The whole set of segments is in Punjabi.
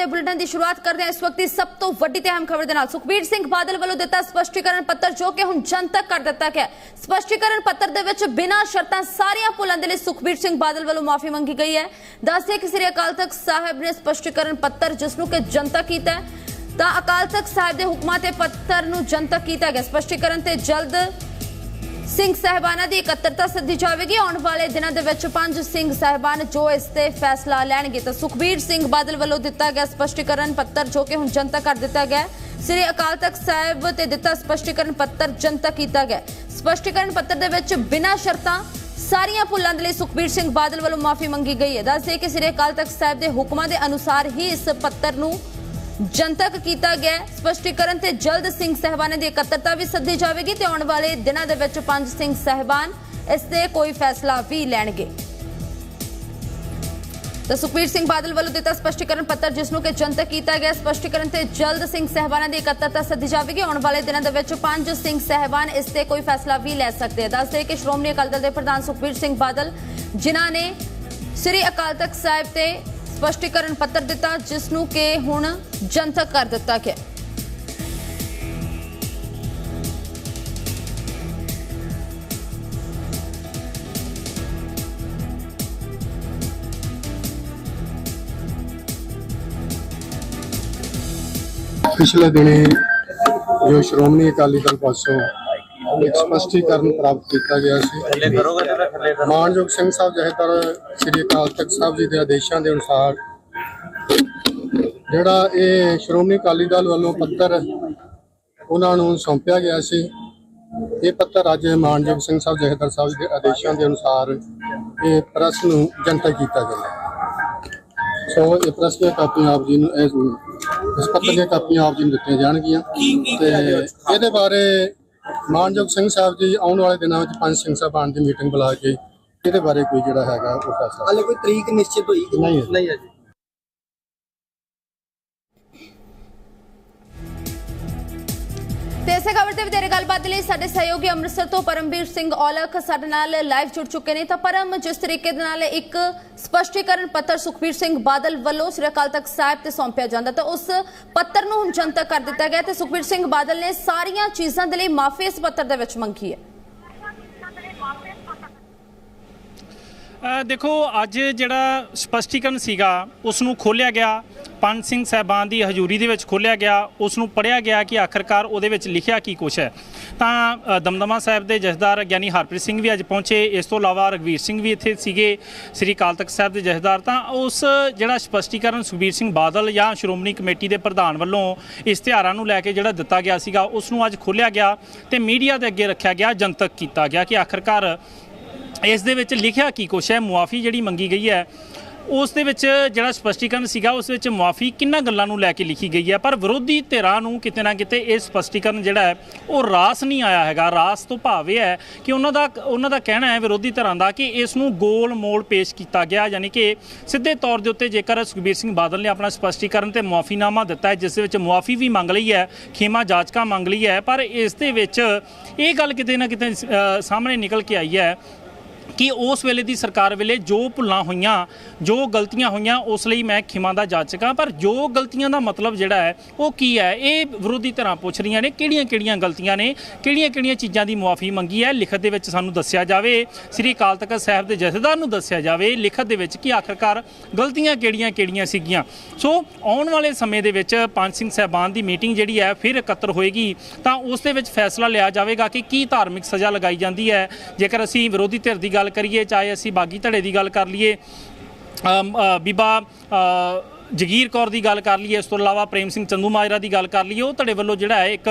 ਤੇ ਬੁਲੇਟਿਨ ਦੀ ਸ਼ੁਰੂਆਤ ਕਰਦੇ ਹਾਂ ਇਸ ਵਕਤ ਦੀ ਸਭ ਤੋਂ ਵੱਡੀ ਤੇ ਅਹਿਮ ਖਬਰ ਦੇ ਨਾਲ। ਸੁਖਬੀਰ ਸਿੰਘ ਬਾਦਲ ਵੱਲੋਂ ਦਿੱਤਾ ਸਪਸ਼ਟੀਕਰਨ ਪੱਤਰ ਜੋ ਕਿ ਹੁਣ ਜਨਤਕ ਕਰ ਦਿੱਤਾ ਗਿਆ ਸਪਸ਼ਟੀਕਰਨ ਪੱਤਰ ਦੇ ਵਿੱਚ ਬਿਨਾਂ ਸ਼ਰਤਾਂ ਸਾਰੀਆਂ ਭੁੱਲਾਂ ਦੇ ਲਈ ਸੁਖਬੀਰ ਸਿੰਘ ਬਾਦਲ ਵੱਲੋਂ ਮਾਫੀ ਮੰਗੀ ਗਈ ਹੈ। ਦੱਸਦੇ ਕਿ ਸ੍ਰੀ ਅਕਾਲ ਤਖਤ ਸਾਹਿਬ ਨੇ ਸਪਸ਼ਟੀਕਰਨ ਪੱਤਰ ਜਿਸ ਨੂੰ ਕਿ ਜਨਤਕ ਕੀਤਾ ਤਾਂ ਅਕਾਲ ਤਖਤ ਸਾਹਿਬ ਦੇ ਹੁਕਮਾਂ ਤੇ ਪੱਤਰ ਨੂੰ ਜਨਤਕ ਕੀਤਾ ਗਿਆ। ਸਪਸ਼ਟੀਕਰਨ ਤੇ ਜਲਦ ਸਿੰਘ ਸਹਿਬਾਨਾਂ ਦੀ ਇਕੱਤਰਤਾ ਸੱਦੀ ਜਾਵੇਗੀ। ਆਉਣ ਵਾਲੇ ਦਿਨਾਂ ਦੇ ਵਿੱਚ ਪੰਜ ਸਿੰਘ ਸਹਿਬਾਨ ਜੋ ਇਸ ਤੇ ਫੈਸਲਾ ਲੈਣਗੇ ਤਾਂ ਸੁਖਬੀਰ ਸਿੰਘ ਬਾਦਲ ਵੱਲੋਂ ਦਿੱਤਾ ਗਿਆ ਸਪਸ਼ਟੀਕਰਨ ਪੱਤਰ ਜੋ ਕਿ ਹੁਣ ਜਨਤਕ ਕਰ ਦਿੱਤਾ ਗਿਆ ਸ੍ਰੀ ਅਕਾਲ ਤਖਤ ਸਾਹਿਬ ਤੇ ਦਿੱਤਾ ਸਪਸ਼ਟੀਕਰਨ ਪੱਤਰ ਜਨਤਕ ਕੀਤਾ ਗਿਆ ਹੈ। ਸਪਸ਼ਟੀਕਰਨ ਪੱਤਰ ਦੇ ਵਿੱਚ ਬਿਨਾਂ ਸ਼ਰਤਾਂ ਸਾਰੀਆਂ ਭੁੱਲਾਂ ਦੇ ਲਈ ਸੁਖਬੀਰ ਸਿੰਘ ਬਾਦਲ ਵੱਲੋਂ ਮਾਫੀ ਮੰਗੀ ਗਈ ਹੈ। ਦੱਸਦੇ ਕਿ ਸ੍ਰੀ ਅਕਾਲ ਤਖਤ ਸਾਹਿਬ ਦੇ ਹੁਕਮਾਂ ਦੇ ਅਨੁਸਾਰ ਹੀ ਇਸ ਪੱਤਰ ਨੂੰ ਜਨਤਕ ਕੀਤਾ ਗਿਆ ਸਪਸ਼ਟੀਕਰਨ ਤੇ ਜਲਦ ਸਿੰਘ ਸਹਿਬਾਨਾਂ ਦੀ ਇਕੱਤਰਤਾ ਵੀ ਸੱਦੀ ਜਾਵੇਗੀ ਤੇ ਆਉਣ ਵਾਲੇ ਦਿਨਾਂ ਦੇ ਵਿੱਚ ਪੰਜ ਸਿੰਘ ਸਹਿਬਾਨ ਇਸ ਤੇ ਕੋਈ ਫੈਸਲਾ ਵੀ ਲੈਣਗੇ। ਤਾਂ ਸੁਖਬੀਰ ਸਿੰਘ ਬਾਦਲ ਵੱਲੋਂ ਦਿੱਤਾ ਸਪਸ਼ਟੀਕਰਨ ਪੱਤਰ, ਜਿਸ ਨੂੰ ਕਿ ਜਨਤਕ ਕੀਤਾ ਗਿਆ। ਸਪਸ਼ਟੀਕਰਨ ਤੇ ਜਲਦ ਸਿੰਘ ਸਹਿਬਾਨਾਂ ਦੀ ਇਕੱਤਰਤਾ ਸੱਦੀ ਜਾਵੇਗੀ। ਆਉਣ ਵਾਲੇ ਦਿਨਾਂ ਦੇ ਵਿੱਚ ਪੰਜ ਸਿੰਘ ਸਹਿਬਾਨ ਇਸ ਤੇ ਕੋਈ ਫੈਸਲਾ ਵੀ ਲੈ ਸਕਦੇ ਹਨ ਦੱਸਦੇ ਕਿ ਸ਼੍ਰੋਮਣੀ ਅਕਾਲੀ ਦਲ ਦੇ ਪ੍ਰਧਾਨ ਸੁਖਬੀਰ ਸਿੰਘ ਬਾਦਲ, ਜਿਨ੍ਹਾਂ ਨੇ ਸ੍ਰੀ ਅਕਾਲ ਤਖਤ ਸਾਹਿਬ ਤੇ ਸਪਸ਼ਟੀਕਰਨ ਪੱਤਰ ਦਿੱਤਾ, ਜਿਸ ਨੂੰ ਕਿ ਹੁਣ ਜਨਤਕ ਕਰ ਦਿੱਤਾ ਗਿਆ। ਪਿਛਲੇ ਦਿਨੀ ਜੋ ਸ਼੍ਰੋਮਣੀ ਅਕਾਲੀ ਦਲ ਪਾਸੋਂ ਇੱਕ ਸਪਸ਼ਟੀਕਰਨ ਪ੍ਰਾਪਤ ਕੀਤਾ ਗਿਆ ਸੀ। ਮਾਨਯੋਗ ਸਿੰਘ ਸਾਹਿਬ ਜਹੇਦਾਰ ਸ੍ਰੀ ਅਕਾਲ ਤਖਤ ਸਾਹਿਬ ਜੀ ਦੇ ਆਦੇਸ਼ਾਂ ਦੇ ਅਨੁਸਾਰ ਜਿਹੜਾ ਇਹ ਸ਼੍ਰੋਮਣੀ ਅਕਾਲੀ ਦਲ ਵੱਲੋਂ ਪੱਤਰ ਉਹਨਾਂ ਨੂੰ ਸੌਂਪਿਆ ਗਿਆ ਸੀ ਇਹ ਪੱਤਰ ਅੱਜ ਮਾਨਯੋਗ ਸਿੰਘ ਸਾਹਿਬ ਜਹੇਦਾਰ ਸਾਹਿਬ ਦੇ ਆਦੇਸ਼ਾਂ ਦੇ ਅਨੁਸਾਰ ਇਹ ਪ੍ਰੈਸ ਨੂੰ ਜਨਤਕ ਕੀਤਾ ਜਾਂਦਾ ਸੋ ਇਹ ਪ੍ਰੈਸ ਦੀਆਂ ਕਾਪੀਆਂ ਆਪ ਜੀ ਨੂੰ ਇਸ ਇਸ ਪੱਤਰ ਦੀਆਂ ਕਾਪੀਆਂ ਆਪ ਜੀ ਨੂੰ ਦਿੱਤੀਆਂ ਜਾਣਗੀਆਂ ਤੇ ਇਹਦੇ ਬਾਰੇ ਮਾਨਯੋਗ ਸਿੰਘ ਸਾਹਿਬ ਜੀ ਆਉਣ ਵਾਲੇ ਦਿਨਾਂ ਵਿੱਚ ਪੰਜ ਸਿੰਘ ਸਾਹਿਬਾਨ ਦੀ ਮੀਟਿੰਗ ਬੁਲਾ ਕੇ ਇਹਦੇ ਬਾਰੇ ਕੋਈ ਜਿਹੜਾ ਹੈਗਾ ਉਹ ਫੈਸਲਾ ਹਾਲੇ ਕੋਈ ਤਰੀਕ ਨਿਸ਼ਚਿਤ ਹੋਈ ਕਿ ਨਹੀਂ। ਨਹੀਂ ਹੈ ਜੀ ਤੇ ਇਸੇ ਖਬਰ ਤੇ ਵਧੇਰੇ ਗੱਲਬਾਤ ਲਈ ਸਾਡੇ ਸਹਿਯੋਗੀ ਅੰਮ੍ਰਿਤਸਰ ਤੋਂ ਪਰਮਵੀਰ ਸਿੰਘ ਔਲਖ ਸਾਡੇ ਨਾਲ ਲਾਈਵ ਜੁੜ ਚੁੱਕੇ ਨੇ। ਤਾਂ ਪਰਮ, ਜਿਸ ਤਰੀਕੇ ਦੇ ਨਾਲ ਇੱਕ ਸਪਸ਼ਟੀਕਰਨ ਪੱਤਰ ਸੁਖਬੀਰ ਸਿੰਘ ਬਾਦਲ ਵੱਲੋਂ ਸ੍ਰੀ ਅਕਾਲ ਤਖਤ ਸਾਹਿਬ ਤੇ ਸੌਂਪਿਆ ਜਾਂਦਾ, ਤਾਂ ਉਸ ਪੱਤਰ ਨੂੰ ਹੁਣ ਜਨਤਕ ਕਰ ਦਿੱਤਾ ਗਿਆ ਤੇ ਸੁਖਬੀਰ ਸਿੰਘ ਬਾਦਲ ਨੇ ਸਾਰੀਆਂ ਚੀਜ਼ਾਂ ਦੇ ਲਈ ਮਾਫੀ ਇਸ ਪੱਤਰ ਦੇ ਵਿੱਚ ਮੰਗੀ ਹੈ। ਦੇਖੋ, ਅੱਜ ਜਿਹੜਾ ਸਪਸ਼ਟੀਕਰਨ ਸੀਗਾ ਉਸ ਨੂੰ ਖੋਲਿਆ ਗਿਆ। ਪੰਜ ਸਿੰਘ ਸਹਿਬਾਨ ਦੀ ਹਜ਼ੂਰੀ ਦੇ ਵਿੱਚ ਖੋਲਿਆ ਗਿਆ। ਉਸ ਨੂੰ ਪੜਿਆ ਗਿਆ ਕਿ ਆਖਰਕਾਰ ਉਹਦੇ ਵਿੱਚ ਲਿਖਿਆ ਕੀ ਕੁਛ ਹੈ। ਤਾਂ ਦਮਦਮਾ ਸਾਹਿਬ ਦੇ ਜਥੇਦਾਰ ਗਿਆਨੀ ਹਰਪ੍ਰੀਤ ਸਿੰਘ ਵੀ ਅੱਜ ਪਹੁੰਚੇ। ਇਸ ਤੋਂ ਇਲਾਵਾ ਰਗਵੀਰ ਸਿੰਘ ਵੀ ਇੱਥੇ ਸੀਗੇ, ਸ੍ਰੀ ਅਕਾਲ ਤਖਤ ਸਾਹਿਬ ਦੇ ਜਥੇਦਾਰ। ਤਾਂ, ਉਸ ਜਿਹੜਾ ਸਪਸ਼ਟੀਕਰਨ ਸੁਖਬੀਰ ਸਿੰਘ ਬਾਦਲ ਜਾਂ ਸ਼੍ਰੋਮਣੀ ਕਮੇਟੀ ਦੇ ਪ੍ਰਧਾਨ ਵੱਲੋਂ ਇਸ਼ਤਿਹਾਰਾਂ ਨੂੰ ਲੈ ਕੇ ਜਿਹੜਾ ਦਿੱਤਾ ਗਿਆ ਸੀਗਾ ਉਸ ਨੂੰ ਅੱਜ ਖੋਲਿਆ ਗਿਆ ਤੇ ਮੀਡੀਆ ਦੇ ਅੱਗੇ ਰੱਖਿਆ ਗਿਆ, ਜਨਤਕ ਕੀਤਾ ਗਿਆ ਕਿ ਆਖਰਕਾਰ ਇਸ ਦੇ ਵਿੱਚ ਲਿਖਿਆ ਕੀ ਕੁਛ ਹੈ? ਮੁਆਫੀ ਜਿਹੜੀ ਮੰਗੀ ਗਈ ਹੈ, ਉਸ ਦੇ ਵਿੱਚ ਜਿਹੜਾ ਸਪਸ਼ਟੀਕਰਨ ਸੀਗਾ, ਉਸ ਵਿੱਚ ਮੁਆਫੀ ਕਿੰਨਾ ਗੱਲਾਂ ਨੂੰ ਲੈ ਕੇ ਲਿਖੀ ਗਈ ਹੈ? ਪਰ ਵਿਰੋਧੀ ਧਿਰਾਂ ਨੂੰ ਕਿਤੇ ਨਾ ਕਿਤੇ ਇਹ ਸਪਸ਼ਟੀਕਰਨ ਜਿਹੜਾ ਹੈ, ਉਹ ਰਾਸ ਨਹੀਂ ਆਇਆ ਹੈਗਾ। ਰਾਸ ਤੋਂ ਭਾਵ ਇਹ ਹੈ ਕਿ ਉਹਨਾਂ ਦਾ ਉਹਨਾਂ ਦਾ ਕਹਿਣਾ ਹੈ ਵਿਰੋਧੀ ਧਿਰਾਂ ਦਾ ਕਿ ਇਸ ਨੂੰ ਗੋਲ ਮੋੜ ਪੇਸ਼ ਕੀਤਾ ਗਿਆ, ਯਾਨੀ ਕਿ ਸਿੱਧੇ ਤੌਰ ਦੇ ਉੱਤੇ ਜੇਕਰ ਸੁਖਬੀਰ ਸਿੰਘ ਬਾਦਲ ਨੇ ਆਪਣਾ ਸਪਸ਼ਟੀਕਰਨ ਤੇ ਮੁਆਫੀਨਾਮਾ ਦਿੱਤਾ ਹੈ, ਜਿਸ ਦੇ ਵਿੱਚ ਮੁਆਫੀ ਵੀ ਮੰਗ ਲਈ ਹੈ, ਖੇਮਾ ਜਾਚਕਾ ਮੰਗ ਲਈ ਹੈ, ਪਰ ਇਸ ਦੇ ਵਿੱਚ ਇਹ ਗੱਲ ਕਿਤੇ ਨਾ ਕਿਤੇ ਸਾਹਮਣੇ ਨਿਕਲ ਕੇ ਆਈ ਹੈ ਕਿ ਉਸ ਵੇਲੇ ਦੀ ਸਰਕਾਰ ਵੇਲੇ ਜੋ ਭੁੱਲਾਂ ਹੋਈਆਂ, ਜੋ ਗਲਤੀਆਂ ਹੋਈਆਂ, ਉਸ ਲਈ ਮੈਂ ਖਿਮਾ ਦਾ ਜਾਚਕਾਂ ਪਰ ਜੋ ਗਲਤੀਆਂ ਦਾ ਮਤਲਬ ਜਿਹੜਾ ਹੈ, ਉਹ ਕੀ ਹੈ? ਇਹ ਵਿਰੋਧੀ ਧਿਰਾਂ ਪੁੱਛ ਰਹੀਆਂ ਨੇ ਕਿਹੜੀਆਂ ਕਿਹੜੀਆਂ ਗਲਤੀਆਂ ਨੇ ਕਿਹੜੀਆਂ ਕਿਹੜੀਆਂ ਚੀਜ਼ਾਂ ਦੀ ਮੁਆਫੀ ਮੰਗੀ ਹੈ? ਲਿਖਤ ਦੇ ਵਿੱਚ ਸਾਨੂੰ ਦੱਸਿਆ ਜਾਵੇ, ਸ੍ਰੀ ਅਕਾਲ ਤਖਤ ਸਾਹਿਬ ਦੇ ਜਥੇਦਾਰ ਨੂੰ ਦੱਸਿਆ ਜਾਵੇ, ਲਿਖਤ ਦੇ ਵਿੱਚ ਕਿ ਆਖਰਕਾਰ ਗਲਤੀਆਂ ਕਿਹੜੀਆਂ ਕਿਹੜੀਆਂ ਸੀਗੀਆਂ। ਸੋ ਆਉਣ ਵਾਲੇ ਸਮੇਂ ਦੇ ਵਿੱਚ ਪੰਜ ਸਿੰਘ ਸਹਿਬਾਨ ਦੀ ਮੀਟਿੰਗ ਜਿਹੜੀ ਹੈ, ਫਿਰ ਇਕੱਤਰ ਹੋਏਗੀ। ਤਾਂ ਉਸ ਦੇ ਵਿੱਚ ਫੈਸਲਾ ਲਿਆ ਜਾਵੇਗਾ ਕਿ ਕੀ ਧਾਰਮਿਕ ਸਜ਼ਾ ਲਗਾਈ ਜਾਂਦੀ ਹੈ। ਜੇਕਰ ਅਸੀਂ ਵਿਰੋਧੀ ਧਿਰ ਦੀ ਗੱਲ ਕਰੀਏ ਚਾਹੇ ਅਸੀਂ ਬਾਗੀ ਧੜੇ ਦੀ ਗੱਲ ਕਰ ਲਈਏ ਬੀਬਾ ਜਗੀਰ ਕੌਰ ਦੀ ਗੱਲ ਕਰ ਲਈਏ ਇਸ ਤੋਂ ਇਲਾਵਾ ਪ੍ਰੇਮ ਸਿੰਘ ਚੰਦੂ ਮਾਜਰਾ ਦੀ ਗੱਲ ਕਰ ਲਈਏ ਉਹ ਤੁਹਾਡੇ ਵੱਲੋਂ ਜਿਹੜਾ ਹੈ ਇੱਕ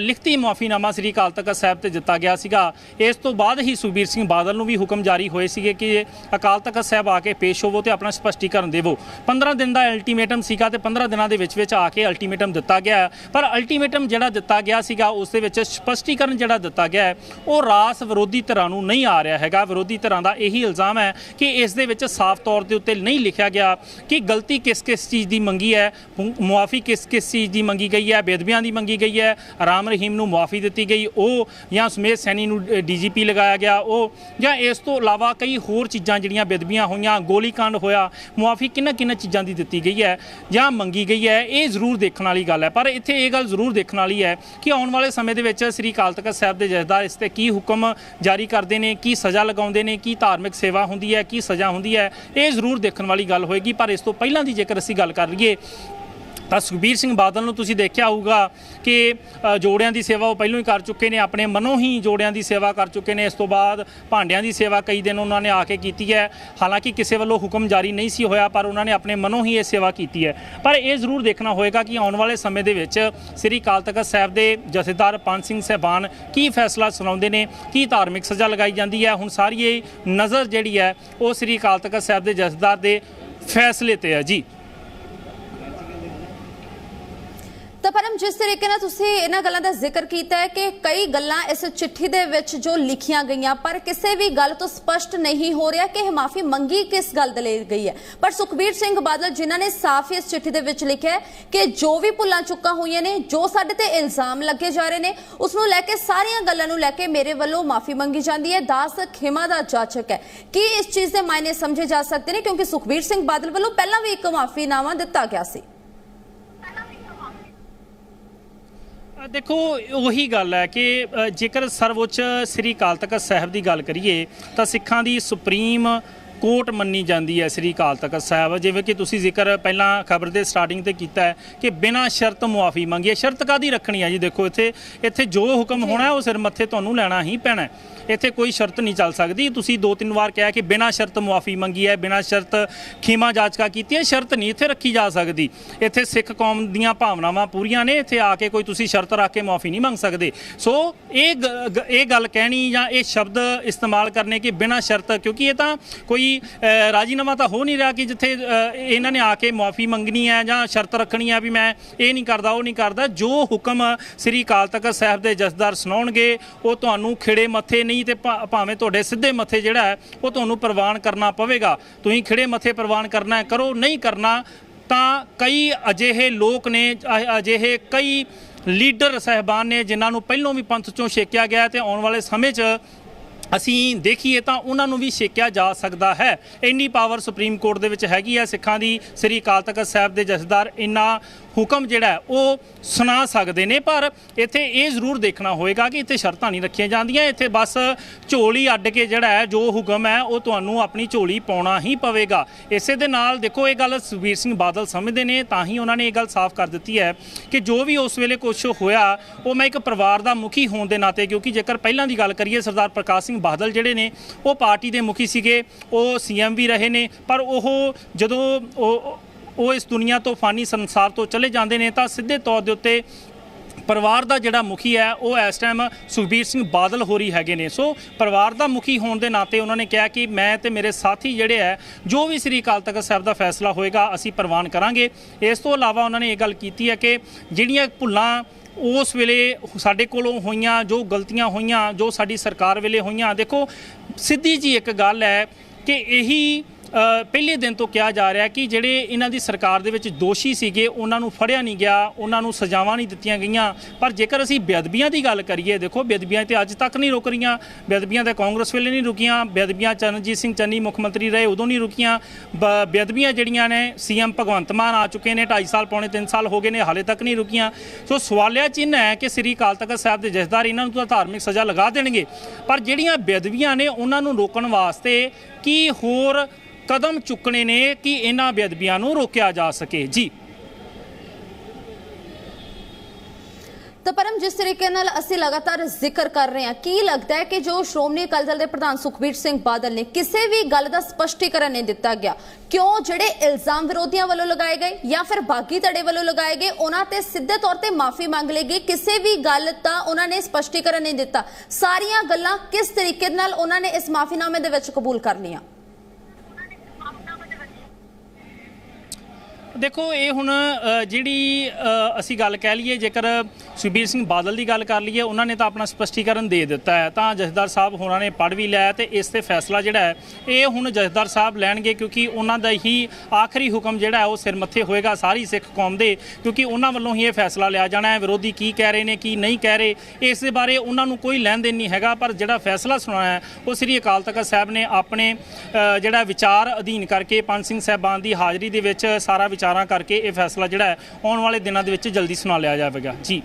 ਲਿਖਤੀ ਮੁਆਫੀਨਾਮਾ ਸ੍ਰੀ ਅਕਾਲ ਤਖਤ ਸਾਹਿਬ ਤੇ ਦਿੱਤਾ ਗਿਆ ਸੀਗਾ। ਇਸ ਤੋਂ ਬਾਅਦ ਹੀ ਸੁਖਬੀਰ ਸਿੰਘ ਬਾਦਲ ਨੂੰ ਵੀ ਹੁਕਮ ਜਾਰੀ ਹੋਏ ਸੀਗੇ ਕਿ ਅਕਾਲ ਤਖਤ ਸਾਹਿਬ ਆ ਕੇ ਪੇਸ਼ ਹੋਵੋ ਤੇ ਆਪਣਾ ਸਪਸ਼ਟੀਕਰਨ ਦੇਵੋ। 15 ਦਿਨ ਦਾ ਅਲਟੀਮੇਟਮ ਸੀਗਾ ਤੇ 15 ਦਿਨਾਂ ਦੇ ਵਿੱਚ ਵਿੱਚ ਆ ਕੇ ਅਲਟੀਮੇਟਮ ਦਿੱਤਾ ਗਿਆ ਪਰ ਅਲਟੀਮੇਟਮ ਜਿਹੜਾ ਦਿੱਤਾ ਗਿਆ ਸੀਗਾ ਉਸ ਦੇ ਵਿੱਚ ਸਪਸ਼ਟੀਕਰਨ ਜਿਹੜਾ ਦਿੱਤਾ ਗਿਆ ਹੈ, ਉਹ ਰਾਸ ਵਿਰੋਧੀ ਧਿਰਾਂ ਨੂੰ ਨਹੀਂ ਆ ਰਿਹਾ ਹੈਗਾ। ਵਿਰੋਧੀ ਧਿਰਾਂ ਦਾ ਇਹੀ ਇਲਜ਼ਾਮ ਹੈ ਕਿ ਇਸ ਦੇ ਵਿੱਚ ਸਾਫ਼ ਤੌਰ ਦੇ ਉੱਤੇ ਨਹੀਂ ਲਿਖਿਆ ਗਿਆ ਕਿ ਗਲਤੀ ਕਿਸ ਕਿਸ ਕਿਸ ਚੀਜ਼ ਦੀ ਮੰਗੀ ਹੈ ਮੁਆਫੀ ਕਿਸ ਕਿਸ ਚੀਜ਼ ਦੀ ਮੰਗੀ ਗਈ ਹੈ ਬੇਦਬੀਆਂ ਦੀ ਮੰਗੀ ਗਈ ਹੈ ਰਾਮ ਰਹੀਮ ਨੂੰ ਮੁਆਫੀ ਦਿੱਤੀ ਗਈ, ਉਹ ਜਾਂ ਸੁਮੇਧ ਸੈਣੀ ਨੂੰ ਡੀਜੀਪੀ ਲਗਾਇਆ ਗਿਆ, ਉਹ ਜਾਂ ਇਸ ਤੋਂ ਇਲਾਵਾ ਕਈ ਹੋਰ ਚੀਜ਼ਾਂ ਜਿਹੜੀਆਂ ਬੇਦਬੀਆਂ ਹੋਈਆਂ ਗੋਲੀकांड ਹੋਇਆ, ਮੁਆਫੀ ਕਿੰਨਾ ਕਿੰਨਾ ਚੀਜ਼ਾਂ ਦੀ ਦਿੱਤੀ ਗਈ ਹੈ ਜਾਂ ਮੰਗੀ ਗਈ ਹੈ, ਇਹ ਜ਼ਰੂਰ ਦੇਖਣ ਵਾਲੀ ਗੱਲ ਹੈ। ਪਰ ਇੱਥੇ ਇਹ ਗੱਲ ਜ਼ਰੂਰ ਦੇਖਣ ਵਾਲੀ ਹੈ ਕਿ ਆਉਣ ਵਾਲੇ ਸਮੇਂ ਦੇ ਵਿੱਚ ਸ੍ਰੀ ਅਕਾਲ ਤਖਤ ਸਾਹਿਬ ਦੇ ਜਥੇਦਾਰ ਇਸ ਤੇ ਕੀ ਹੁਕਮ ਜਾਰੀ ਕਰਦੇ ਨੇ, ਕੀ ਸਜ਼ਾ ਲਗਾਉਂਦੇ ਨੇ, ਕੀ ਧਾਰਮਿਕ ਸੇਵਾ ਹੁੰਦੀ ਹੈ, ਕੀ ਸਜ਼ਾ ਹੁੰਦੀ ਹੈ, ਇਹ ਜ਼ਰੂਰ ਦੇਖਣ ਵਾਲੀ ਗੱਲ ਹੋਏਗੀ। ਪਰ ਇਸ ਤੋਂ ਪਹਿਲਾਂ ਦੀ ਜੇਕਰ ਅਸੀਂ ਗੱਲ ਕਰ ਲਈਏ, ਤਾਂ ਸੁਖਬੀਰ ਸਿੰਘ ਬਾਦਲ ਨੂੰ ਤੁਸੀਂ ਦੇਖਿਆ ਹੋਊਗਾ ਕਿ ਜੋੜਿਆਂ ਦੀ ਸੇਵਾ ਉਹ ਪਹਿਲਾਂ ਹੀ ਕਰ ਚੁੱਕੇ ਨੇ, ਆਪਣੇ ਮਨੋਂ ਹੀ ਜੋੜਿਆਂ ਦੀ ਸੇਵਾ ਕਰ ਚੁੱਕੇ ਨੇ। ਇਸ ਤੋਂ ਬਾਅਦ ਭਾਂਡਿਆਂ ਦੀ ਸੇਵਾ ਕਈ ਦਿਨ ਉਹਨਾਂ ਨੇ ਆ ਕੇ ਕੀਤੀ ਹੈ। ਹਾਲਾਂਕਿ ਕਿਸੇ ਵੱਲੋਂ ਹੁਕਮ ਜਾਰੀ ਨਹੀਂ ਸੀ ਹੋਇਆ, ਪਰ ਉਹਨਾਂ ਨੇ ਆਪਣੇ ਮਨੋਂ ਹੀ ਇਹ ਸੇਵਾ ਕੀਤੀ ਹੈ। ਪਰ ਇਹ ਜ਼ਰੂਰ ਦੇਖਣਾ ਹੋਏਗਾ ਕਿ ਆਉਣ ਵਾਲੇ ਸਮੇਂ ਦੇ ਵਿੱਚ ਸ੍ਰੀ ਅਕਾਲ ਤਖਤ ਸਾਹਿਬ ਦੇ ਜਥੇਦਾਰ ਪੰਜ ਸਿੰਘ ਸਹਿਬਾਨ ਕੀ ਫੈਸਲਾ ਸੁਣਾਉਂਦੇ ਨੇ, ਕੀ ਧਾਰਮਿਕ ਸਜ਼ਾ ਲਗਾਈ ਜਾਂਦੀ ਹੈ। ਹੁਣ ਸਾਰੀ ਇਹ ਨਜ਼ਰ ਜਿਹੜੀ ਹੈ, ਉਹ ਸ੍ਰੀ ਅਕਾਲ ਤਖਤ ਸਾਹਿਬ ਦੇ ਜਥੇਦਾਰ ਦੇ ਫੈਸਲੇ ਤੇ ਹੈ। ਜੀ। ਤਾਂ ਜਿਸ ਤਰੀਕੇ ਨਾਲ ਤੁਸੀਂ ਇਹਨਾਂ ਗੱਲਾਂ ਦਾ ਜ਼ਿਕਰ ਕੀਤਾ ਹੈ ਕਿ ਕਈ ਗੱਲਾਂ ਇਸ ਚਿੱਠੀ ਦੇ ਵਿੱਚ ਜੋ ਲਿਖੀਆਂ ਗਈਆਂ, ਪਰ ਕਿਸੇ ਵੀ ਗੱਲ ਤੋਂ ਸਪਸ਼ਟ ਨਹੀਂ ਹੋ ਰਿਹਾ ਕਿ ਇਹ ਮਾਫੀ ਮੰਗੀ ਕਿਸ ਗੱਲ ਦੇ ਲਈ ਗਈ ਹੈ। ਪਰ ਸੁਖਬੀਰ ਸਿੰਘ ਬਾਦਲ, ਜਿਨ੍ਹਾਂ ਨੇ ਸਾਫ਼ ਇਸ ਚਿੱਠੀ ਦੇ ਵਿੱਚ ਲਿਖਿਆ ਹੈ ਕਿ ਜੋ ਵੀ ਭੁੱਲਾਂ ਚੁੱਕਾਂ ਹੋਈਆਂ ਨੇ, ਜੋ ਸਾਡੇ ਤੇ ਇਲਜ਼ਾਮ ਲੱਗੇ ਜਾ ਰਹੇ ਨੇ, ਉਸ ਨੂੰ ਲੈ ਕੇ ਸਾਰੀਆਂ ਗੱਲਾਂ ਨੂੰ ਲੈ ਕੇ ਮੇਰੇ ਵੱਲੋਂ ਮਾਫੀ ਮੰਗੀ ਜਾਂਦੀ ਹੈ। ਦਾਸ ਖਿਮਾ ਦਾ ਜਾਚਕ ਹੈ। ਕੀ ਇਸ ਚੀਜ਼ ਦੇ ਮਾਇਨੇ ਸਮਝੇ ਜਾ ਸਕਦੇ ਨੇ? ਕਿਉਂਕਿ ਸੁਖਬੀਰ ਸਿੰਘ ਬਾਦਲ ਵੱਲੋਂ ਪਹਿਲਾਂ ਵੀ ਇੱਕ ਮਾਫੀਨਾਮਾ ਦਿੱਤਾ ਗਿਆ ਸੀ। ਦੇਖੋ, ਉਹੀ ਗੱਲ ਹੈ ਕਿ ਜੇਕਰ ਸਰਵਉੱਚ ਸ੍ਰੀ ਅਕਾਲ ਤਖਤ ਸਾਹਿਬ ਦੀ ਗੱਲ ਕਰੀਏ, ਤਾਂ ਸਿੱਖਾਂ ਦੀ ਸੁਪਰੀਮ ਕੋਰਟ ਮੰਨੀ ਜਾਂਦੀ ਹੈ ਸ੍ਰੀ ਅਕਾਲ ਤਖਤ ਸਾਹਿਬ। ਜਿਵੇਂ ਕਿ ਤੁਸੀਂ ਜ਼ਿਕਰ ਪਹਿਲਾਂ ਖਬਰ ਦੇ ਸਟਾਰਟਿੰਗ ਤੇ ਕੀਤਾ ਹੈ ਕਿ ਬਿਨਾਂ ਸ਼ਰਤ ਮੁਆਫੀ ਮੰਗੀ ਹੈ। ਸ਼ਰਤ ਕਾਦੀ ਰੱਖਣੀ ਹੈ ਜੀ? ਦੇਖੋ ਇੱਥੇ ਇੱਥੇ ਜੋ ਹੁਕਮ ਹੋਣਾ ਉਹ ਸਿਰ ਮੱਥੇ ਤੁਹਾਨੂੰ ਲੈਣਾ ਹੀ ਪੈਣਾ ਇੱਥੇ ਕੋਈ ਸ਼ਰਤ ਨਹੀਂ ਚੱਲ ਸਕਦੀ। ਤੁਸੀਂ ਦੋ ਤਿੰਨ ਵਾਰ ਕਿਹਾ ਕਿ ਬਿਨਾਂ ਸ਼ਰਤ ਮੁਆਫੀ ਮੰਗੀ ਹੈ ਬਿਨਾਂ ਸ਼ਰਤ ਖੀਮਾ ਜਾਚਕਾ ਕੀਤੀ ਹੈ ਸ਼ਰਤ ਨਹੀਂ ਇੱਥੇ ਰੱਖੀ ਜਾ ਸਕਦੀ। ਇੱਥੇ ਸਿੱਖ ਕੌਮ ਦੀਆਂ ਭਾਵਨਾਵਾਂ ਪੂਰੀਆਂ ਨੇ। ਇੱਥੇ ਆ ਕੇ ਕੋਈ ਤੁਸੀਂ ਸ਼ਰਤ ਰੱਖ ਕੇ ਮੁਆਫੀ ਨਹੀਂ ਮੰਗ ਸਕਦੇ। ਸੋ ਇਹ ਇਹ ਗੱਲ ਕਹਿਣੀ ਜਾਂ ਇਹ ਸ਼ਬਦ ਇਸਤੇਮਾਲ ਕਰਨੇ ਕਿ ਬਿਨਾਂ ਸ਼ਰਤ ਕਿਉਂਕਿ ਇਹ ਤਾਂ ਕੋਈ ਅ, ਰਾਜੀਨਾਮਾ ਤਾਂ ਹੋ ਨਹੀਂ ਰਿਹਾ ਕਿ ਜਿੱਥੇ ਇਹਨਾਂ ਨੇ ਆ ਕੇ ਮੁਆਫੀ ਮੰਗਣੀ ਹੈ ਜਾਂ ਸ਼ਰਤ ਰੱਖਣੀ ਹੈ ਵੀ ਮੈਂ ਇਹ ਨਹੀਂ ਕਰਦਾ ਉਹ ਨਹੀਂ ਕਰਦਾ। ਜੋ ਹੁਕਮ ਸ੍ਰੀ ਅਕਾਲ ਤਖਤ ਸਾਹਿਬ ਦੇ ਜਸਦਾਰ ਸੁਣਾਉਣਗੇ ਉਹ ਤੁਹਾਨੂੰ ਖਿੜੇ ਮੱਥੇ ਨਹੀਂ ਤੇ ਭਾ- ਭਾਵੇਂ ਤੁਹਾਡੇ ਸਿੱਧੇ ਮੱਥੇ ਜਿਹੜਾ ਹੈ ਉਹ ਤੁਹਾਨੂੰ ਪ੍ਰਵਾਨ ਕਰਨਾ ਪਵੇਗਾ। ਤੁਸੀਂ ਖਿੜੇ ਮੱਥੇ ਪ੍ਰਵਾਨ ਕਰਨਾ ਹੈ ਕਰੋ ਨਹੀਂ ਕਰਨਾ ਤਾਂ ਕਈ ਅਜਿਹੇ ਲੋਕ ਨੇ ਅਜਿਹੇ ਕਈ ਲੀਡਰ ਸਹਿਬਾਨ ਨੇ ਜਿਨ੍ਹਾਂ ਨੂੰ ਪਹਿਲੋਂ ਵੀ ਪੰਥ ਚੋਂ ਛੇਕਿਆ ਗਿਆ ਤੇ ਆਉਣ ਵਾਲੇ ਸਮੇਂ 'ਚ ਅਸੀਂ ਦੇਖੀਏ ਤਾਂ ਉਹਨਾਂ ਨੂੰ ਵੀ ਛੇਕਿਆ ਜਾ ਸਕਦਾ ਹੈ। ਇੰਨੀ ਪਾਵਰ ਸੁਪਰੀਮ ਕੋਰਟ ਦੇ ਵਿੱਚ ਹੈਗੀ ਹੈ ਸਿੱਖਾਂ ਦੀ। ਸ੍ਰੀ ਅਕਾਲ ਤਖਤ ਸਾਹਿਬ ਦੇ ਜਥੇਦਾਰ ਇੰਨਾ ਹੁਕਮ ਜਿਹੜਾ ਉਹ ਸੁਣਾ ਸਕਦੇ ਨੇ, ਪਰ ਇੱਥੇ ਇਹ ਜ਼ਰੂਰ ਦੇਖਣਾ ਹੋਏਗਾ ਕਿ ਇੱਥੇ ਸ਼ਰਤਾਂ ਨਹੀਂ ਰੱਖੀਆਂ ਜਾਂਦੀਆਂ। ਇੱਥੇ ਬਸ ਝੋਲੀ ਅੱਡ ਕੇ ਜਿਹੜਾ ਹੈ, ਜੋ ਹੁਕਮ ਹੈ, ਉਹ ਤੁਹਾਨੂੰ ਆਪਣੀ ਝੋਲੀ ਪਾਉਣਾ ਹੀ ਪਵੇਗਾ। ਇਸੇ ਦੇ ਨਾਲ ਦੇਖੋ, ਇਹ ਗੱਲ ਸੁਖਬੀਰ ਸਿੰਘ ਬਾਦਲ ਸਮਝਦੇ ਨੇ, ਤਾਂ ਹੀ ਉਹਨਾਂ ਨੇ ਇਹ ਗੱਲ ਸਾਫ਼ ਕਰ ਦਿੱਤੀ ਹੈ ਕਿ ਜੋ ਵੀ ਉਸ ਵੇਲੇ ਕੁਝ ਹੋਇਆ, ਉਹ ਮੈਂ ਇੱਕ ਪਰਿਵਾਰ ਦਾ ਮੁਖੀ ਹੋਣ ਦੇ ਨਾਤੇ, ਕਿਉਂਕਿ ਜੇਕਰ ਪਹਿਲਾਂ ਦੀ ਗੱਲ ਕਰੀਏ, ਸਰਦਾਰ ਪ੍ਰਕਾਸ਼ ਸਿੰਘ ਬਾਦਲ ਜਿਹੜੇ ਨੇ, ਉਹ ਪਾਰਟੀ ਦੇ ਮੁਖੀ ਸੀਗੇ, ਉਹ ਸੀਐਮ ਵੀ ਰਹੇ ਨੇ, ਪਰ ਉਹ ਜਦੋਂ ਉਹ ਉਹ ਇਸ ਦੁਨੀਆ ਤੋਂ ਫਾਨੀ ਸੰਸਾਰ ਤੋਂ ਚਲੇ ਜਾਂਦੇ ਨੇ, ਤਾਂ ਸਿੱਧੇ ਤੌਰ ਦੇ ਉੱਤੇ ਪਰਿਵਾਰ ਦਾ ਜਿਹੜਾ ਮੁਖੀ ਹੈ, ਉਹ ਇਸ ਟਾਈਮ ਸੁਖਬੀਰ ਸਿੰਘ ਬਾਦਲ ਹੋ ਰਹੀ ਹੈਗੇ ਨੇ। ਸੋ ਪਰਿਵਾਰ ਦਾ ਮੁਖੀ ਹੋਣ ਦੇ ਨਾਤੇ ਉਹਨਾਂ ਨੇ ਕਿਹਾ ਕਿ ਮੈਂ ਤੇ ਮੇਰੇ ਸਾਥੀ ਜਿਹੜੇ ਹੈ, ਜੋ ਵੀ ਸ੍ਰੀ ਅਕਾਲ ਤਖਤ ਸਾਹਿਬ ਦਾ ਫੈਸਲਾ ਹੋਏਗਾ, ਅਸੀਂ ਪ੍ਰਵਾਨ ਕਰਾਂਗੇ। ਇਸ ਤੋਂ ਇਲਾਵਾ ਉਹਨਾਂ ਨੇ ਇਹ ਗੱਲ ਕੀਤੀ ਹੈ ਕਿ ਜਿਹੜੀਆਂ ਭੁੱਲਾਂ ਉਸ ਵੇਲੇ ਸਾਡੇ ਕੋਲੋਂ ਹੋਈਆਂ, ਜੋ ਗਲਤੀਆਂ ਹੋਈਆਂ, ਜੋ ਸਾਡੀ ਸਰਕਾਰ ਵੇਲੇ ਹੋਈਆਂ, ਦੇਖੋ, ਸਿੱਧੀ ਜੀ ਇੱਕ ਗੱਲ ਹੈ ਕਿ ਇਹੀ ਪਹਿਲੇ ਦਿਨ ਤੋਂ ਕਿਹਾ ਜਾ ਰਿਹਾ ਕਿ ਜਿਹੜੇ ਇਹਨਾਂ ਦੀ ਸਰਕਾਰ ਦੇ ਵਿੱਚ ਦੋਸ਼ੀ ਸੀਗੇ, ਉਹਨਾਂ ਨੂੰ ਫੜਿਆ ਨਹੀਂ ਗਿਆ, ਉਹਨਾਂ ਨੂੰ ਸਜ਼ਾਵਾਂ ਨਹੀਂ ਦਿੱਤੀਆਂ ਗਈਆਂ। ਪਰ ਜੇਕਰ ਅਸੀਂ ਬੇਅਦਬੀਆਂ ਦੀ ਗੱਲ ਕਰੀਏ, ਦੇਖੋ ਬੇਅਦਬੀਆਂ ਤੇ ਅੱਜ ਤੱਕ ਨਹੀਂ ਰੁਕ ਰਹੀਆਂ। ਬੇਅਦਬੀਆਂ ਤੇ ਕਾਂਗਰਸ ਵੇਲੇ ਨਹੀਂ ਰੁਕੀਆਂ, ਬੇਅਦਬੀਆਂ ਚਰਨਜੀਤ ਸਿੰਘ ਚੰਨੀ, ਮੁੱਖ ਮੰਤਰੀ ਰਹੇ ਉਦੋਂ ਨਹੀਂ ਰੁਕੀਆਂ। ਬ- ਬੇਅਦਬੀਆਂ ਜਿਹੜੀਆਂ ਨੇ, ਸੀਐਮ ਭਗਵੰਤ ਮਾਨ ਆ ਚੁੱਕੇ ਨੇ 2.5 ਸਾਲ, ਪੌਣੇ 3 ਸਾਲ ਹੋ ਗਏ ਨੇ, ਹਾਲੇ ਤੱਕ ਨਹੀਂ ਰੁਕੀਆਂ। ਸੋ ਸਵਾਲਿਆ ਚਿੰਨ੍ਹ ਹੈ ਕਿ ਸ੍ਰੀ ਅਕਾਲ ਤਖਤ ਸਾਹਿਬ ਦੇ ਜਥੇਦਾਰ ਇਹਨਾਂ ਨੂੰ ਤਾਂ ਧਾਰਮਿਕ ਸਜ਼ਾ ਲਗਾ ਦੇਣਗੇ। ਪਰ ਜਿਹੜੀਆਂ ਬੇਅਦਬੀਆਂ ਨੇ, ਉਹਨਾਂ ਨੂੰ ਰੋਕਣ ਵਾਸਤੇ ਕੀ ਹੋਰ ਕਦਮ ਚੁੱਕਣੇ ਨੇ ਕਿ ਇਹਨਾਂ ਬੇਅਦਬੀਆਂ ਨੂੰ ਰੋਕਿਆ ਜਾ ਸਕੇ। ਜੀ। ਤਾਂ ਪਰਮ, ਜਿਸ ਤਰੀਕੇ ਨਾਲ ਅਸੀਂ ਲਗਾਤਾਰ ਜ਼ਿਕਰ ਕਰ ਰਹੇ ਹਾਂ, ਕੀ ਲੱਗਦਾ ਹੈ ਕਿ ਜੋ ਸ਼੍ਰੋਮਣੀ ਅਕਾਲੀ ਦਲ ਦੇ ਪ੍ਰਧਾਨ ਸੁਖਬੀਰ ਸਿੰਘ ਬਾਦਲ ਨੇ ਕਿਸੇ ਵੀ ਗੱਲ ਦਾ ਸਪਸ਼ਟੀਕਰਨ ਨਹੀਂ ਦਿੱਤਾ ਗਿਆ, ਕਿਉਂ ਜਿਹੜੇ ਇਲਜ਼ਾਮ ਵਿਰੋਧੀਆਂ ਵੱਲੋਂ ਲਗਾਏ ਗਏ ਜਾਂ ਫਿਰ ਬਾਗੀ ਧੜੇ ਵੱਲੋਂ ਲਗਾਏ ਗਏ, ਉਹਨਾਂ ਤੇ ਸਿੱਧੇ ਤੌਰ ਤੇ ਮਾਫੀ ਮੰਗ ਲਈ ਗਈ, ਕਿਸੇ ਵੀ ਗੱਲ ਦਾ ਉਹਨਾਂ ਨੇ ਸਪਸ਼ਟੀਕਰਨ ਨਹੀਂ ਦਿੱਤਾ। ਸਾਰੀਆਂ ਗੱਲਾਂ ਕਿਸ ਤਰੀਕੇ ਨਾਲ ਉਹਨਾਂ ਨੇ ਇਸ ਮਾਫੀਨਾਮੇ ਦੇ ਵਿੱਚ ਕਬੂਲ ਕਰ ਲਈਆਂ? ਦੇਖੋ, ਇਹ ਹੁਣ ਜਿਹੜੀ ਅਸੀਂ ਗੱਲ ਕਹਿ ਲਈਏ, ਜੇਕਰ ਸੁਖਬੀਰ ਸਿੰਘ ਬਾਦਲ ਦੀ ਗੱਲ ਕਰ ਲਈਏ, ਉਹਨਾਂ ਨੇ ਤਾਂ ਆਪਣਾ ਸਪਸ਼ਟੀਕਰਨ ਦੇ ਦਿੱਤਾ ਹੈ। ਤਾਂ ਜਥੇਦਾਰ ਸਾਹਿਬ ਹੋਰਾਂ ਨੇ ਪੜ੍ਹ ਵੀ ਲਿਆ ਤੇ ਇਸ ਤੇ ਫੈਸਲਾ ਜਿਹੜਾ ਹੈ, ਇਹ ਹੁਣ ਜਥੇਦਾਰ ਸਾਹਿਬ ਲੈਣਗੇ ਕਿਉਂਕਿ ਉਹਨਾਂ ਦਾ ਹੀ ਆਖਰੀ ਹੁਕਮ ਜਿਹੜਾ ਹੈ, ਉਹ ਸਿਰ ਮੱਥੇ ਹੋਏਗਾ ਸਾਰੀ ਸਿੱਖ ਕੌਮ ਦੇ, ਕਿਉਂਕਿ ਉਹਨਾਂ ਵੱਲੋਂ ਹੀ ਇਹ ਫੈਸਲਾ ਲਿਆ ਜਾਣਾ ਹੈ। ਵਿਰੋਧੀ ਕੀ ਕਹਿ ਰਹੇ ਨੇ, ਕੀ ਨਹੀਂ ਕਹਿ ਰਹੇ, ਇਸ ਦੇ ਬਾਰੇ ਉਹਨਾਂ ਨੂੰ ਕੋਈ ਲੈਣ ਦੇਣ ਨਹੀਂ ਹੈਗਾ, ਪਰ ਜਿਹੜਾ ਫੈਸਲਾ ਸੁਣਾਇਆ ਹੈ, ਉਹ ਸ੍ਰੀ ਅਕਾਲ ਤਖਤ ਸਾਹਿਬ ਨੇ ਆਪਣੇ ਜਿਹੜਾ ਵਿਚਾਰ ਅਧੀਨ ਕਰਕੇ ਪੰਜ ਸਿੰਘ ਸਾਹਿਬਾਨ ਦੀ ਹਾਜ਼ਰੀ ਦੇ ਵਿੱਚ ਸਾਰਾ ਵਿਚਾਰ ਕਰਕੇ ਇਹ ਫੈਸਲਾ ਜਿਹੜਾ ਹੈ, ਆਉਣ ਵਾਲੇ ਦਿਨਾਂ ਦੇ ਵਿੱਚ ਜਲਦੀ ਸੁਣਾ ਲਿਆ ਜਾਵੇਗਾ। ਜੀ।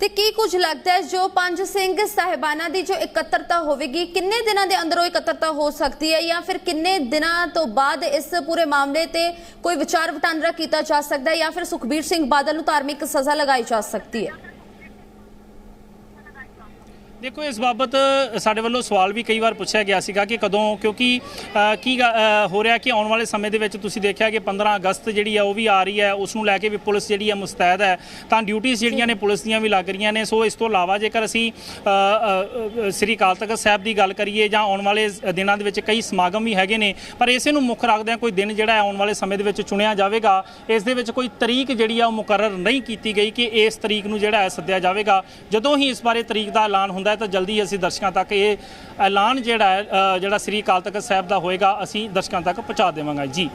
ਤੇ ਕੀ ਕੁਝ ਲੱਗਦਾ ਹੈ, ਜੋ ਪੰਜ ਸਿੰਘ ਸਾਹਿਬਾਨਾਂ ਦੀ ਜੋ ਇਕੱਤਰਤਾ ਹੋਵੇਗੀ, ਕਿੰਨੇ ਦਿਨਾਂ ਦੇ ਅੰਦਰ ਉਹ ਇਕੱਤਰਤਾ ਹੋ ਸਕਦੀ ਹੈ ਜਾਂ ਫਿਰ ਕਿੰਨੇ ਦਿਨਾਂ ਤੋਂ ਬਾਅਦ ਇਸ ਪੂਰੇ ਮਾਮਲੇ ਤੇ ਕੋਈ ਵਿਚਾਰ ਵਟਾਂਦਰਾ ਕੀਤਾ ਜਾ ਸਕਦਾ ਹੈ ਜਾਂ ਫਿਰ ਸੁਖਬੀਰ ਸਿੰਘ ਬਾਦਲ ਨੂੰ ਧਾਰਮਿਕ ਸਜ਼ਾ ਲਗਾਈ ਜਾ ਸਕਦੀ ਹੈ? ਦੇਖੋ, ਇਸ ਬਾਬਤ ਸਾਡੇ ਵੱਲੋਂ ਸਵਾਲ ਵੀ ਕਈ ਵਾਰ ਪੁੱਛਿਆ ਗਿਆ ਸੀਗਾ ਕਿ ਕਦੋਂ, ਕਿਉਂਕਿ ਕੀ ਗ- ਹੋ ਰਿਹਾ ਕਿ ਆਉਣ ਵਾਲੇ ਸਮੇਂ ਦੇ ਵਿੱਚ ਤੁਸੀਂ ਦੇਖਿਆ ਕਿ 15 ਅਗਸਤ ਜਿਹੜੀ ਆ, ਉਹ ਵੀ ਆ ਰਹੀ ਹੈ, ਉਸ ਨੂੰ ਲੈ ਕੇ ਵੀ ਪੁਲਿਸ ਜਿਹੜੀ ਆ ਮੁਸਤੈਦ ਹੈ, ਤਾਂ ਡਿਊਟੀਆਂ ਜਿਹੜੀਆਂ ਨੇ ਪੁਲਿਸ ਦੀਆਂ ਵੀ ਲੱਗ ਰਹੀਆਂ ਨੇ, ਸੋ ਇਸ ਤੋਂ ਇਲਾਵਾ ਜੇਕਰ ਅਸੀਂ ਸ੍ਰੀ ਅਕਾਲ ਤਖਤ ਸਾਹਿਬ ਦੀ ਗੱਲ ਕਰੀਏ ਜਾਂ ਆਉਣ ਵਾਲੇ ਦਿਨਾਂ ਦੇ ਵਿੱਚ ਕਈ ਸਮਾਗਮ ਵੀ ਹੈਗੇ ਨੇ, ਪਰ ਇਸੇ ਨੂੰ ਮੁੱਖ ਰੱਖਦਿਆਂ ਕੋਈ ਦਿਨ ਜਿਹੜਾ ਆਉਣ ਵਾਲੇ ਸਮੇਂ ਦੇ ਵਿੱਚ ਚੁਣਿਆ ਜਾਵੇਗਾ, ਇਸ ਦੇ ਵਿੱਚ ਕੋਈ ਤਰੀਕ ਜਿਹੜੀ ਆ, ਉਹ ਮੁਕਰਰ ਨਹੀਂ ਕੀਤੀ ਗਈ ਕਿ ਇਸ ਤਰੀਕ ਨੂੰ ਜਿਹੜਾ ਹੈ ਸੱਦਿਆ ਜਾਵੇਗਾ। ਜਦੋਂ ਹੀ ਇਸ ਬਾਰੇ ਤਰੀਕ ਦਾ ਐਲਾਨ ਹੁੰਦਾ ਹੈ ਤਾਂ ਜਲਦੀ ਅਸੀਂ ਦਰਸ਼ਕਾਂ ਤੱਕ ਇਹ ਐਲਾਨ ਜਿਹੜਾ ਹੈ ਜਿਹੜਾ ਸ੍ਰੀ ਅਕਾਲ ਤਖਤ ਸਾਹਿਬ ਦਾ ਹੋਏਗਾ, ਅਸੀਂ ਦਰਸ਼ਕਾਂ ਤੱਕ ਪਹੁੰਚਾ ਦੇਵਾਂਗੇ। ਜੀ।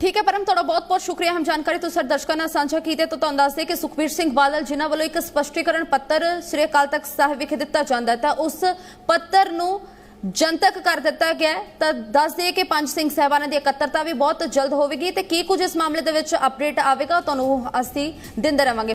ਠੀਕ ਹੈ, ਪਰਮ, ਤੁਹਾਡਾ ਬਹੁਤ ਬਹੁਤ ਸ਼ੁਕਰੀਆ। ਹਮ ਜਾਣਕਾਰੀ ਤੁਸੀਂ ਸਾਡੇ ਦਰਸ਼ਕਾਂ ਨਾਲ ਸਾਂਝਾ ਕੀਤੀ ਤਾਂ ਤੁਹਾਨੂੰ ਦੱਸਦੇ ਕਿ ਸੁਖਬੀਰ ਸਿੰਘ ਬਾਦਲ, ਜਿਨ੍ਹਾਂ ਵੱਲੋਂ ਇੱਕ ਸਪਸ਼ਟੀਕਰਨ ਪੱਤਰ ਸ੍ਰੀ ਅਕਾਲ ਤਖਤ ਸਾਹਿਬ ਵਿਖੇ ਦਿੱਤਾ ਜਾਂਦਾ ਹੈ, ਤਾਂ ਉਸ ਪੱਤਰ ਨੂੰ ਜਨਤਕ ਕਰ ਦਿੱਤਾ ਗਿਆ ਤਾਂ ਦੱਸ ਦੇ ਕਿ ਪੰਜ ਸਿੰਘ ਸਾਹਿਬਾਨਾਂ ਦੀ ਇਕੱਤਰਤਾ ਵੀ ਬਹੁਤ ਜਲਦ ਹੋਵੇਗੀ ਤੇ ਕੀ ਕੁਝ ਇਸ ਮਾਮਲੇ ਦੇ ਵਿੱਚ ਅਪਡੇਟ ਆਵੇਗਾ ਤੁਹਾਨੂੰ ਅਸੀਂ ਦਿੰਦੇ ਰਵਾਂਗੇ।